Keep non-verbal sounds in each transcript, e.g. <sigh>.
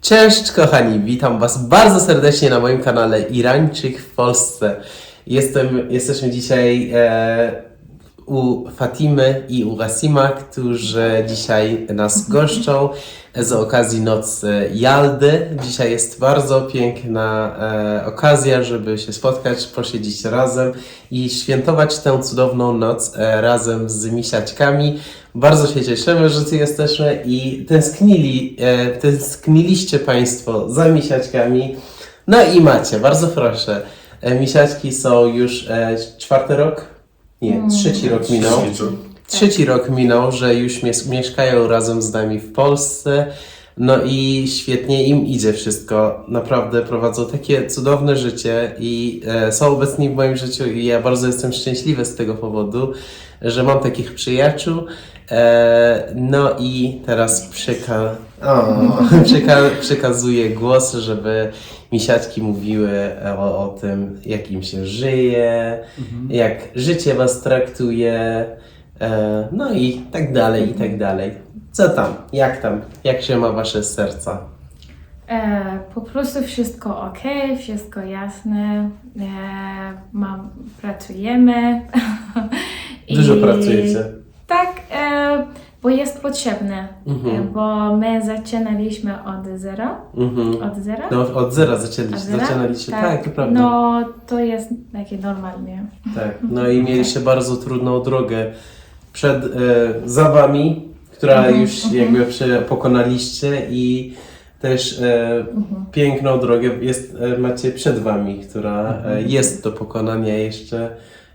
Cześć kochani, witam Was bardzo serdecznie na moim kanale Irańczyk w Polsce. Jestem, jesteśmy dzisiaj e, u Fatimy i u Rasima, którzy dzisiaj nas <laughs> goszczą z okazji Nocy Jaldy. Dzisiaj jest bardzo piękna e, okazja, żeby się spotkać, posiedzieć razem i świętować tę cudowną noc e, razem z misiaczkami. Bardzo się cieszymy, że tu jesteśmy i tęsknili, e, tęskniliście Państwo za misiaczkami. No i macie, bardzo proszę. E, misiaczki są już e, czwarty rok? Nie, trzeci rok minął. Trzeci rok minął, że już mies- mieszkają razem z nami w Polsce. No i świetnie im idzie wszystko. Naprawdę prowadzą takie cudowne życie i e, są obecni w moim życiu i ja bardzo jestem szczęśliwy z tego powodu, że mam takich przyjaciół. E, no i teraz przeka- o, <laughs> przeka- przekazuję głos, żeby misiaczki mówiły o, o tym, jak im się żyje, jak życie was traktuje. E, no i tak dalej, i tak dalej. Co tam? Jak tam? Jak się ma wasze serca? E, po prostu wszystko ok, wszystko jasne. E, mam, pracujemy. <laughs> Dużo I- pracujecie. Tak, e, bo jest potrzebne. Mhm. E, bo my zaczynaliśmy od zera. Mhm. Od zera? No, od zera zaczęliście, Od zaczynaliście, tak, to prawda. No to jest takie normalnie. Tak, <laughs> no i mieliście bardzo trudną drogę przed, e, za wami, która Mhm, już jakby prze, pokonaliście i też e, Mhm. piękną drogę jest, e, macie przed wami, która Mhm. e, jest do pokonania jeszcze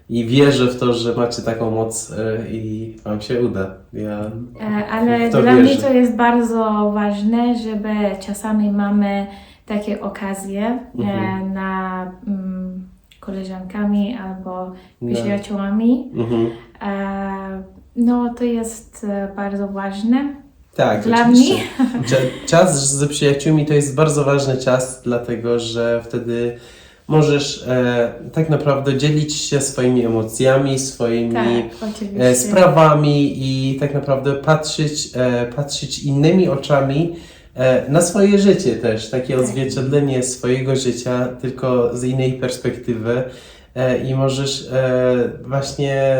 i wierzę w to, że macie taką moc e, i wam się uda. Ja E, ale w to dla wierzę. mnie to jest bardzo ważne, żeby czasami mamy takie okazje e, Mhm. na mm, koleżankami albo No. przyjaciółmi. Mhm. E, no to jest e, bardzo ważne. Tak, Dla oczywiście. Cza- Czas z przyjaciółmi to jest bardzo ważny czas, dlatego że wtedy możesz e, tak naprawdę dzielić się swoimi emocjami, swoimi Tak, e, sprawami i tak naprawdę patrzeć, e, patrzeć innymi oczami e, na swoje życie też, takie Tak. odzwierciedlenie swojego życia, tylko z innej perspektywy e, i możesz e, właśnie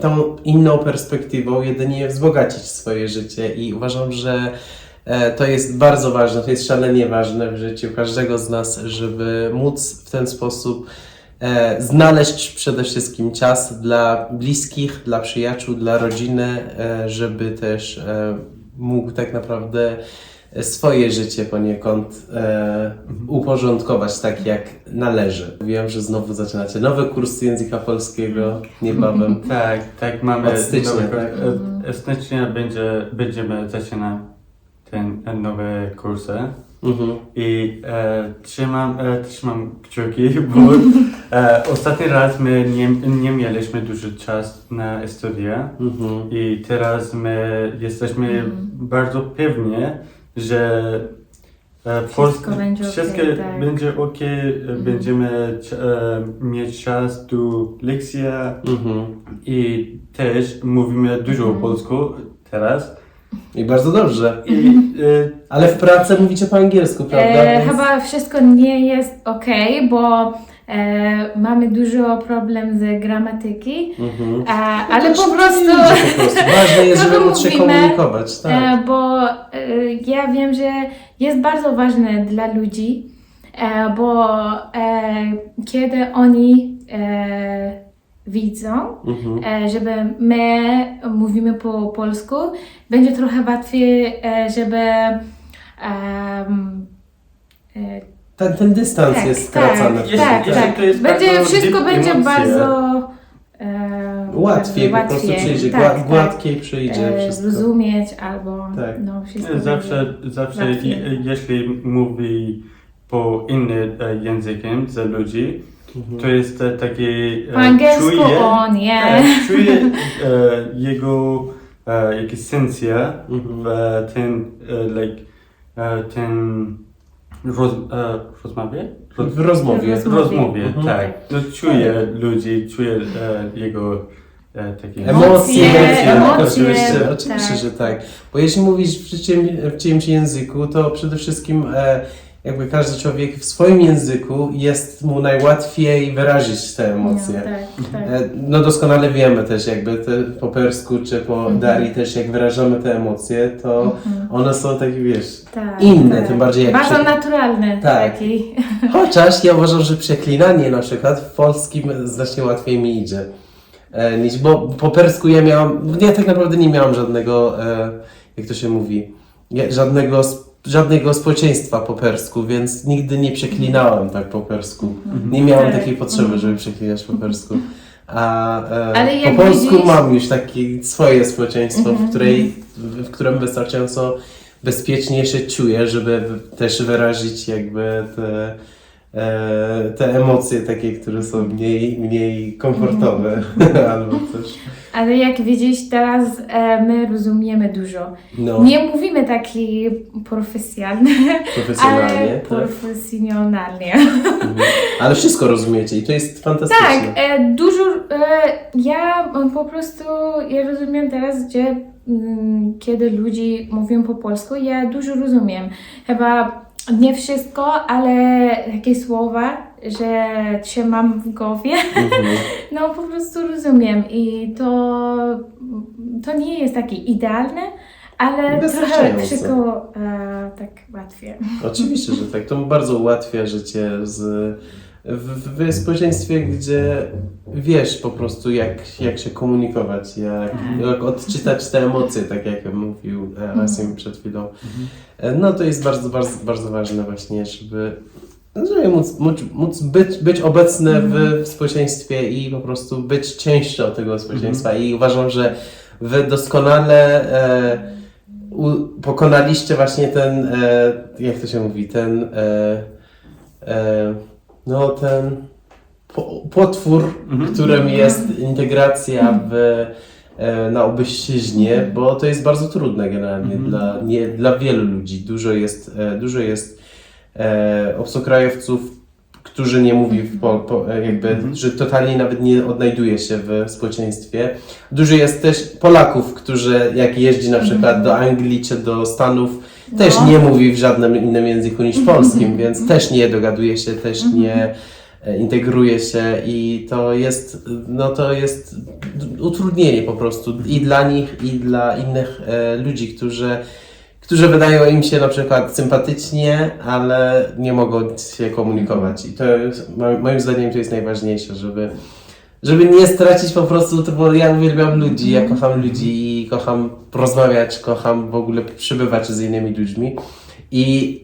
tą inną perspektywą jedynie wzbogacić swoje życie i uważam, że to jest bardzo ważne, to jest szalenie ważne w życiu każdego z nas, żeby móc w ten sposób e, znaleźć przede wszystkim czas dla bliskich, dla przyjaciół, dla rodziny, e, żeby też e, mógł tak naprawdę swoje życie poniekąd e, uporządkować tak, jak należy. Wiem, że znowu zaczynacie nowy kurs języka polskiego niebawem. <laughs> Tak, tak, mamy Od stycznia, nowy, tak? e, e, stycznia będzie, będziemy zaczynać ten e, nowe kursy Mhm. i e, trzymam, e, trzymam kciuki, <laughs> bo e, ostatni raz my nie, nie mieliśmy dużo czasu na studia Mhm. i teraz my jesteśmy bardzo pewni, że e, Wszystko będzie okej, wszystko tak. będzie ok, będziemy c- e, mieć czas do lekcji Mhm. i też mówimy dużo Mhm. po polsku teraz. I bardzo dobrze. I e, Ale w pracy mówicie po angielsku, prawda? E, Więc- chyba wszystko nie jest ok, bo e, mamy dużo problem z gramatyki, Mhm. e, ale po prostu... Idzie po prostu. Ważne jest, <laughs> żeby móc się mówimy, komunikować, tak. E, bo e, ja wiem, że jest bardzo ważne dla ludzi, e, bo e, kiedy oni e, widzą, Mhm. e, żeby my mówimy po polsku, będzie trochę łatwiej, e, żeby e, Ten, ten dystans tak, jest tak, skracany. Jeśli- tak, jeśli tak. to jest Będzie, wszystko będzie emocje. bardzo e, Łatwiej, po prostu przyjdzie, tak, tak. gładkiej przyjdzie e, wszystko. zrozumieć albo Tak. no, wszystko zawsze, zawsze łatwiej. jeśli mówi po innym językiem za ludzi. To jest e, taki... e, Po angielsku czuję- on, nie? tak, Czuję e, jego e, jak esencja Mhm. w e, ten, e, like, e, ten roz, e, rozmowie? Roz, W rozmowie. W w rozmowie, Mhm. tak. No, czuję ludzi, czuję e, jego e, takie... Emocje, Emocje, tak, emocje, oczywiście, oczywiście, tak. że tak. Bo jeśli mówisz w, czyim, w czyimś języku, to przede wszystkim e, jakby każdy człowiek w swoim języku jest mu najłatwiej wyrazić te emocje. No, tak, tak. E, No doskonale wiemy też jakby te, po persku czy po Mhm. Darii też jak wyrażamy te emocje, to Mhm. one są takie wiesz, Tak, inne, tak. tym bardziej jak Bardzo naturalne. Tak. Taki. <laughs> Chociaż ja uważam, że przeklinanie na przykład w polskim znacznie łatwiej mi idzie. E, niż, bo po persku ja miałam, ja tak naprawdę nie miałam żadnego, e, jak to się mówi, żadnego, żadnego społeczeństwa po persku, więc nigdy nie przeklinałem tak po persku. Nie miałam Tak. takiej potrzeby, żeby przeklinać po persku. A e, Ale jak po polsku widzisz- mam już takie swoje społeczeństwo, Mhm. w, której, w, którym wystarczająco bezpiecznie się czuję, żeby też wyrazić jakby te, te emocje takie, które są mniej, mniej komfortowe <laughs> albo coś. Ale jak widzisz, teraz e, my rozumiemy dużo. No, Nie mówimy taki profesjonalny, profesjonalnie. ale tak. profesjonalnie. Mhm. Ale wszystko rozumiecie i to jest fantastyczne. Tak, e, dużo. E, ja e, po prostu ja rozumiem teraz, że mm, kiedy ludzie mówią po polsku, ja dużo rozumiem. Chyba nie wszystko, ale takie słowa, że trzymam w głowie, Mhm. <laughs> no po prostu rozumiem i to, to nie jest takie idealne, ale trochę wszystko e, tak łatwiej. Oczywiście, że tak. To bardzo ułatwia życie z, w, w społeczeństwie, gdzie wiesz po prostu, jak, jak się komunikować, jak, jak odczytać te emocje, tak jak mówił Asim przed chwilą. E, No to jest bardzo, bardzo, bardzo ważne właśnie, żeby, żeby móc, móc, móc być, być obecny w, w społeczeństwie i po prostu być częścią tego społeczeństwa. I uważam, że wy doskonale e, u, pokonaliście właśnie ten, e, jak to się mówi, ten, e, e, no ten po, potwór, Mhm. którym jest integracja w, e, na Obyściźnie, bo to jest bardzo trudne generalnie Mhm. dla, nie, dla wielu ludzi. Dużo jest, e, dużo jest e, obcokrajowców, którzy nie mówi w po, po, e, jakby, Mhm. że totalnie nawet nie odnajduje się w społeczeństwie. Dużo jest też Polaków, którzy jak jeździ na przykład do Anglii czy do Stanów, też No. nie mówi w żadnym innym języku niż polskim, więc też nie dogaduje się, też nie e, integruje się i to jest, no to jest utrudnienie po prostu i dla nich, i dla innych e, ludzi, którzy, którzy wydają im się na przykład sympatycznie, ale nie mogą się komunikować. I to jest, mo- moim zdaniem to jest najważniejsze, żeby żeby nie stracić po prostu, to bo ja uwielbiam ludzi, ja kocham ludzi i kocham rozmawiać, kocham w ogóle przybywać z innymi ludźmi i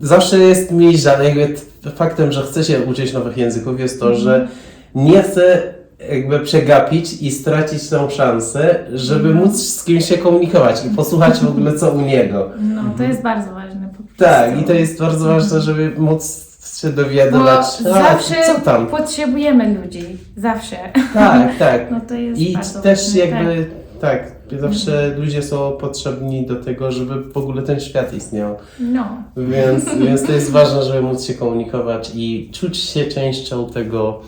zawsze jest mi żal, jakby faktem, że chcę się uczyć nowych języków jest to, że nie chcę jakby przegapić i stracić tą szansę, żeby móc z kimś się komunikować i posłuchać w ogóle co u niego. No, to jest bardzo ważne. Po prostu. Tak, i to jest bardzo ważne, żeby móc się Bo dowiadywać, a, zawsze co tam. potrzebujemy ludzi. Zawsze. Tak, <laughs> tak. No to jest I bardzo też ważne, jakby, tak, zawsze ludzie są potrzebni do tego, żeby w ogóle ten świat istniał. Tak. No. Więc, <laughs> więc to jest ważne, żeby móc się komunikować i czuć się częścią tego,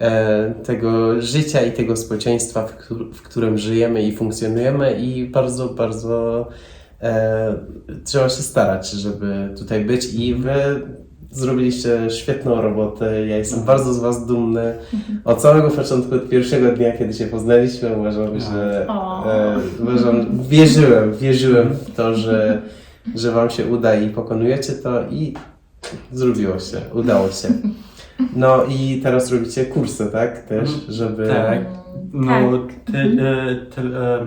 e, tego życia i tego społeczeństwa, w, w którym żyjemy i funkcjonujemy i bardzo, bardzo e, trzeba się starać, żeby tutaj być i wy zrobiliście świetną robotę. Ja jestem bardzo z was dumny. Od samego początku, od pierwszego dnia, kiedy się poznaliśmy, uważam, że e, uważam, wierzyłem, wierzyłem w to, że, że wam się uda i pokonujecie to i zrobiło się, udało się. No i teraz robicie kursy, tak? Też, żeby... Tak. No, e, te, e,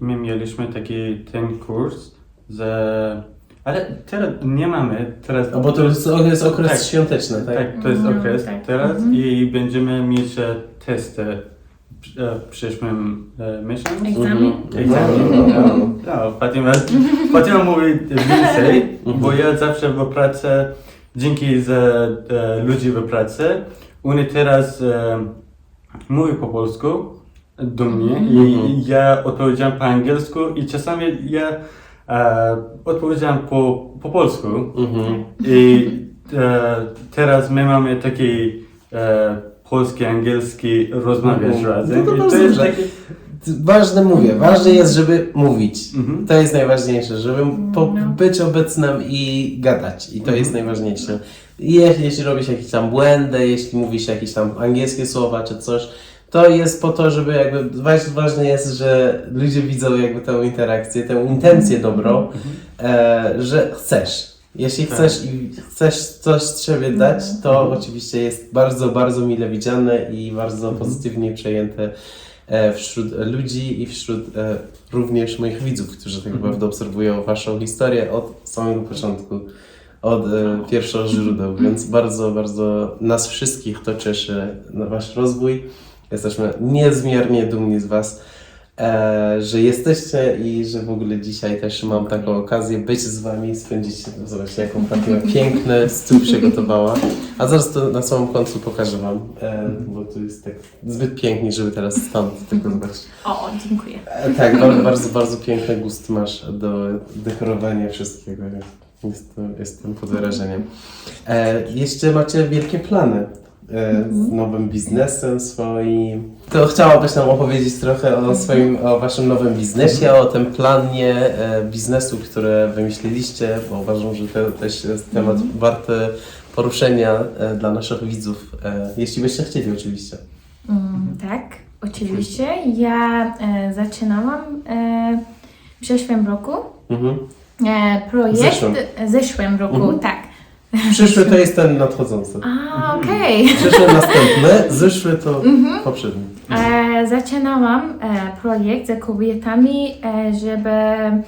my mieliśmy taki ten kurs, że... Ale teraz nie mamy, teraz... No bo to jest, to jest okres Tak. świąteczny, tak? Tak, to jest No, okres tak. teraz Mhm. i będziemy mieć e, testy w e, przyszłym e, miesiącu. Egzamin? Egzamin. No, no, no. No, Fatima, <laughs> Fatima mówi więcej, bo ja zawsze w pracy, dzięki za e, ludzi w pracy, oni teraz e, mówią po polsku do mnie i ja odpowiedziałem po angielsku i czasami ja e, odpowiedziałem po, po polsku. Mhm. I e, teraz my mamy taki e, polski, angielski rozmawiać Mhm. razem. No to I bardzo dobrze. Ważne mówię, ważne jest, żeby mówić. Mhm. To jest najważniejsze, żeby po, No. być obecnym i gadać. I to jest Mhm. najważniejsze. Je, jeśli robisz jakieś tam błędy, jeśli mówisz jakieś tam angielskie słowa czy coś, to jest po to, żeby jakby waż, ważne jest, że ludzie widzą jakby tę interakcję, tę intencję dobrą, e, że chcesz. Jeśli Tak. chcesz i chcesz coś z siebie dać, to oczywiście jest bardzo, bardzo mile widziane i bardzo pozytywnie przejęte e, wśród ludzi i wśród e, również moich widzów, którzy tak naprawdę obserwują Waszą historię od samego początku, od e, pierwszych źródeł, więc bardzo, bardzo nas wszystkich to cieszy na Wasz rozwój. Jesteśmy niezmiernie dumni z Was, e, że jesteście i że w ogóle dzisiaj też mam taką okazję być z Wami, spędzić, zobaczcie jaką Fatima piękny stół przygotowała. A zaraz to na samym końcu pokażę Wam, e, bo tu jest tak zbyt pięknie, żeby teraz stąd tylko zobaczyć. O, dziękuję. E, Tak, bardzo, bardzo, bardzo piękny gust masz do dekorowania wszystkiego. Jestem, jestem pod wrażeniem. E, jeszcze macie wielkie plany z nowym biznesem swoim. To chciałabyś nam opowiedzieć trochę o swoim, o waszym nowym biznesie, o tym planie e, biznesu, które wymyśliliście, bo uważam, że to też jest temat warty poruszenia e, dla naszych widzów, e, jeśli byście chcieli oczywiście. Mm, tak, oczywiście. Ja e, zaczynałam e, w zeszłym roku Mhm. e, projekt. Zeszłym. zeszłym roku, Mhm. tak. Przyszły to jest ten nadchodzący. A, okej. Przyszły następny, zeszły to poprzedni. E, zaczynałam e, projekt z kobietami, e, żeby e,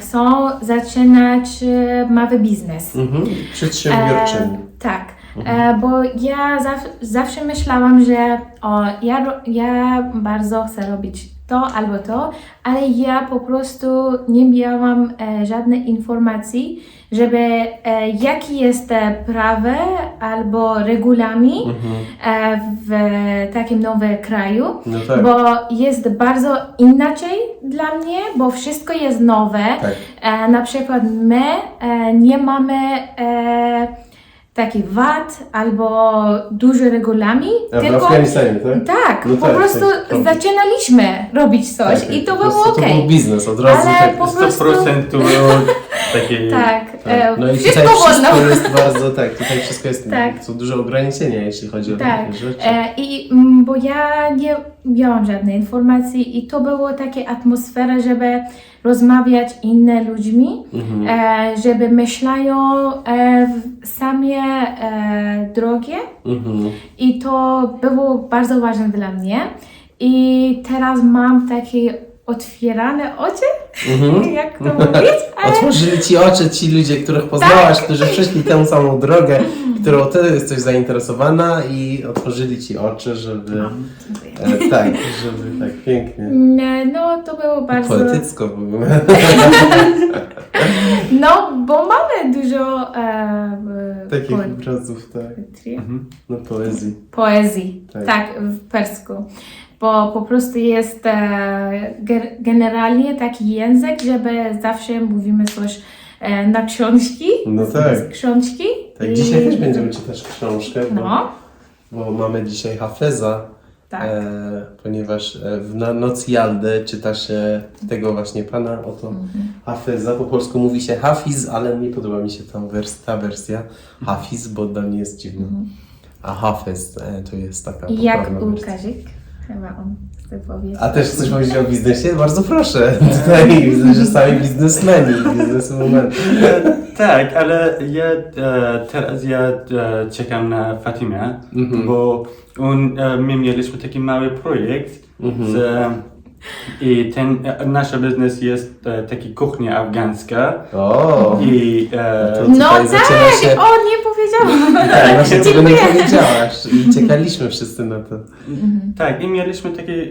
chcą zaczynać e, mały biznes. Mhm. Przedsiębiorczyni. E, tak, e, bo ja zaw, zawsze myślałam, że o, ja, ro- ja bardzo chcę robić to albo to, ale ja po prostu nie miałam e, żadnej informacji, żeby e, jaki jest prawo albo regulamin Mhm. e, w takim nowym kraju. No tak. Bo jest bardzo inaczej dla mnie, bo wszystko jest nowe. Tak. E, na przykład my e, nie mamy e, taki VAT albo duży regulamin, A w tylko Afganistanie, tak? tak, No po tak, prostu tak. zaczynaliśmy robić coś Tak, i to po było prostu ok. To był biznes od razu. Ale tak. po 100% to było takie... <laughs> Tak, e, No i wszystko tutaj wolno. wszystko jest bardzo, tak, tutaj wszystko jest, Tak. są duże ograniczenia, jeśli chodzi o Tak, takie rzeczy. e, i mm, bo ja nie miałam żadnej informacji i to było takie atmosfera, żeby rozmawiać innymi ludźmi, Mhm. e, żeby myślają e, w samie e, drogie Mhm. i to było bardzo ważne dla mnie i teraz mam takie otwierane oczy, Mhm. <laughs> jak to mówić, ale Otworzyli ci oczy ci ludzie, których poznałaś, którzy przeszli tę samą drogę, <laughs> którą ty jesteś zainteresowana i otworzyli ci oczy, żeby... Dziękuję. E, tak, żeby tak pięknie. Nie, No, to było bardzo... Poetycko w ogóle. <laughs> No, bo mamy dużo e, Takich poe- obrazów, tak. poetry. Mhm. No poezji. poezji, Tak. tak. w persku. Bo po prostu jest e, ge- generalnie taki język, żeby zawsze mówimy coś na książki, No tak. z książki. Tak, dzisiaj też będziemy czytać książkę, bo, No, bo mamy dzisiaj Hafeza, tak. e, ponieważ e, w na Noc Jaldy czyta się tego właśnie pana, oto Mhm. Hafeza. Po polsku mówi się Hafiz, ale nie podoba mi się ta, wers- ta wersja Hafiz, bo dla mnie jest dziwna. A Hafez e, to jest taka I jak popularna wersja. Łukazik, chyba on chce powiedzieć. A też chcesz powiedzieć o biznesie? Bardzo proszę. <laughs> Tutaj widzę, że sami biznesmeni, bizneswomen. E, tak, ale ja e, teraz ja e, czekam na Fatimę, Mhm. bo on, e, my mieliśmy taki mały projekt Mhm. z, i ten, e, nasz biznes jest e, taki kuchnia afgańska O! i e, To No tutaj tak, zaczyna się- o nie powiedziałam. Tak, właśnie tego nie Dziękuję. powiedziałaś i czekaliśmy wszyscy na to. tak, i mieliśmy taki e,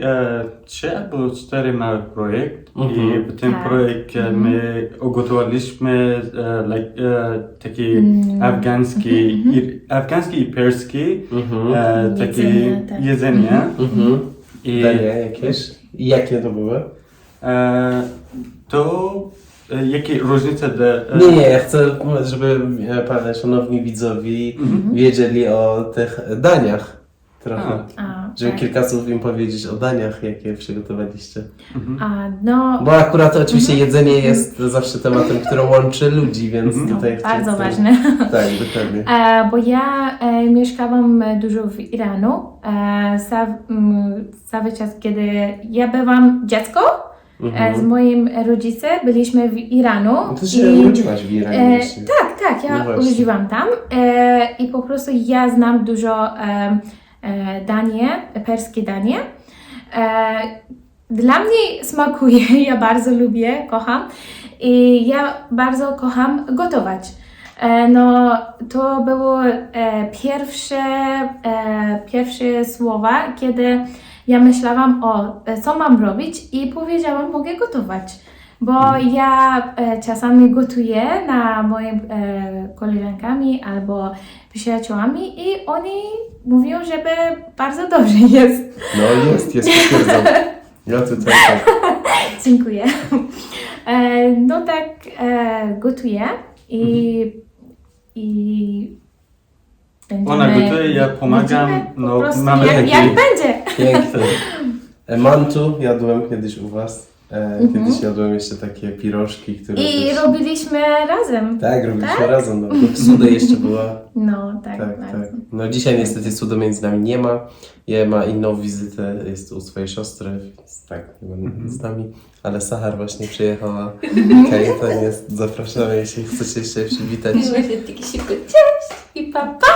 trzy albo cztery mały projekt Mhm. i w tym Tak. projekcie my ugotowaliśmy e, like, e, taki Mm. afgański, i, afgański i perski Mhm. e, takie Jedzenie, tak. jedzenie. Mhm. I Danie jakieś? Jakie to były? e, to e, jakie różnice de, e, Nie, nie, ja chcę, żeby e, panie, szanowni widzowie Mhm. wiedzieli o tych daniach. Trochę. A, Żeby tak. kilka słów im powiedzieć o daniach, jakie przygotowaliście. A, no, Bo akurat oczywiście jedzenie jest zawsze tematem, który łączy ludzi, więc Mhm. tutaj bardzo chcę- ważne. Tak, dokładnie. E, bo ja e, mieszkałam dużo w Iranu. E, ca, m, cały czas, kiedy ja byłam dziecko e, z Mhm. moim rodzicem, byliśmy w Iranu. No to się i- urodziłaś w Iranie E, właśnie. tak, tak, ja No właśnie. urodziłam tam e, i po prostu ja znam dużo e, danie, perskie danie. E, dla mnie smakuje, <laughs> ja bardzo lubię, kocham i ja bardzo kocham gotować. E, no, to było e, pierwsze, e, pierwsze słowa, kiedy ja myślałam o e, co mam robić i powiedziałam, mogę gotować. Bo ja e, czasami gotuję na moim e, koleżankami albo przyjaciółmi i oni mówią, żeby bardzo dobrze jest. No jest, jest, potwierdzam. Ja tutaj tak. <laughs> Dziękuję. E, no tak e, gotuję i, i będziemy, Ona gotuje, ja pomagam, po no, mamy jak, taki- jak będzie. Piękne. <laughs> E, Mantu jadłem kiedyś u was. E, Mhm. Kiedyś jadłem jeszcze takie pirożki, które I też... robiliśmy razem. Tak, robiliśmy Tak? razem. No, bo Suda jeszcze była. No tak, Tak, bardzo. tak. No dzisiaj niestety Sudo między nami nie ma. Je ma inną wizytę, jest u swojej siostry, więc tak, nie ma Mhm. z nami. Ale Sahar właśnie przyjechała. Okej, to jest, zapraszamy, jeśli chcecie się przywitać. Miło się taki szybko, cześć i papa. <laughs>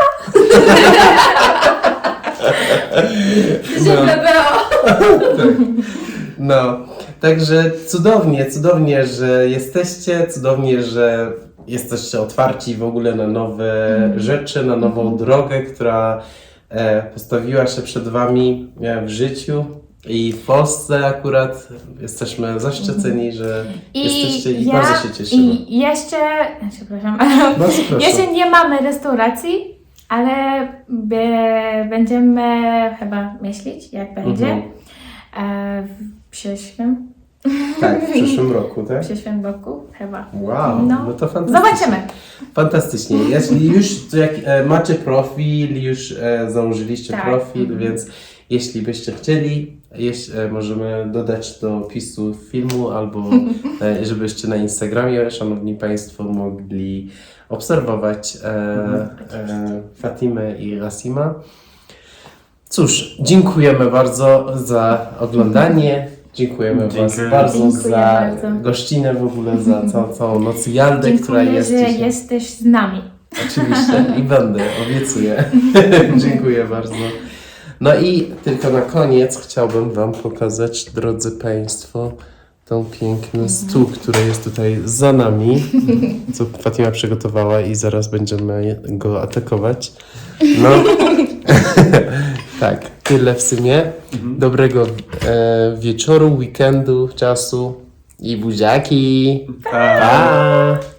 No. było. <laughs> No, także cudownie, cudownie, że jesteście, cudownie, że jesteście otwarci w ogóle na nowe Mhm. rzeczy, na nową drogę, która e, postawiła się przed Wami e, w życiu. I w Polsce akurat jesteśmy zaszczyceni, że jesteście i bardzo się cieszymy. I jeszcze, przepraszam, Bardzo proszę. <laughs> jeszcze nie mamy restauracji, ale będziemy chyba myśleć, jak będzie Mhm. E, w przyszłym, Tak, w <laughs> przyszłym roku, w tak? przyszłym roku chyba. Wow, No. no to fantastycznie. Zobaczymy. Fantastycznie. Jeśli już to jak, e, macie profil, już e, założyliście Tak. profil, Mhm. więc jeśli byście chcieli, jeś, e, możemy dodać do opisu filmu albo <laughs> e, żebyście na Instagramie, szanowni Państwo, mogli obserwować e, e, Fatimę i Rasima. Cóż, dziękujemy bardzo za oglądanie. Dziękujemy Was bardzo Dziękuję za bardzo. gościnę w ogóle, za całą, całą noc Jaldę, która Dziękuję, jest że dzisiaj. jesteś z nami. Oczywiście i będę, obiecuję. <laughs> Dziękuję bardzo. No i tylko na koniec chciałbym Wam pokazać, drodzy Państwo, tą piękny stół, który jest tutaj za nami, co Fatima przygotowała i zaraz będziemy go atakować. No, <laughs> tak, tyle w sumie. Dobrego e, wieczoru, weekendu, czasu i buziaki. Pa. Pa!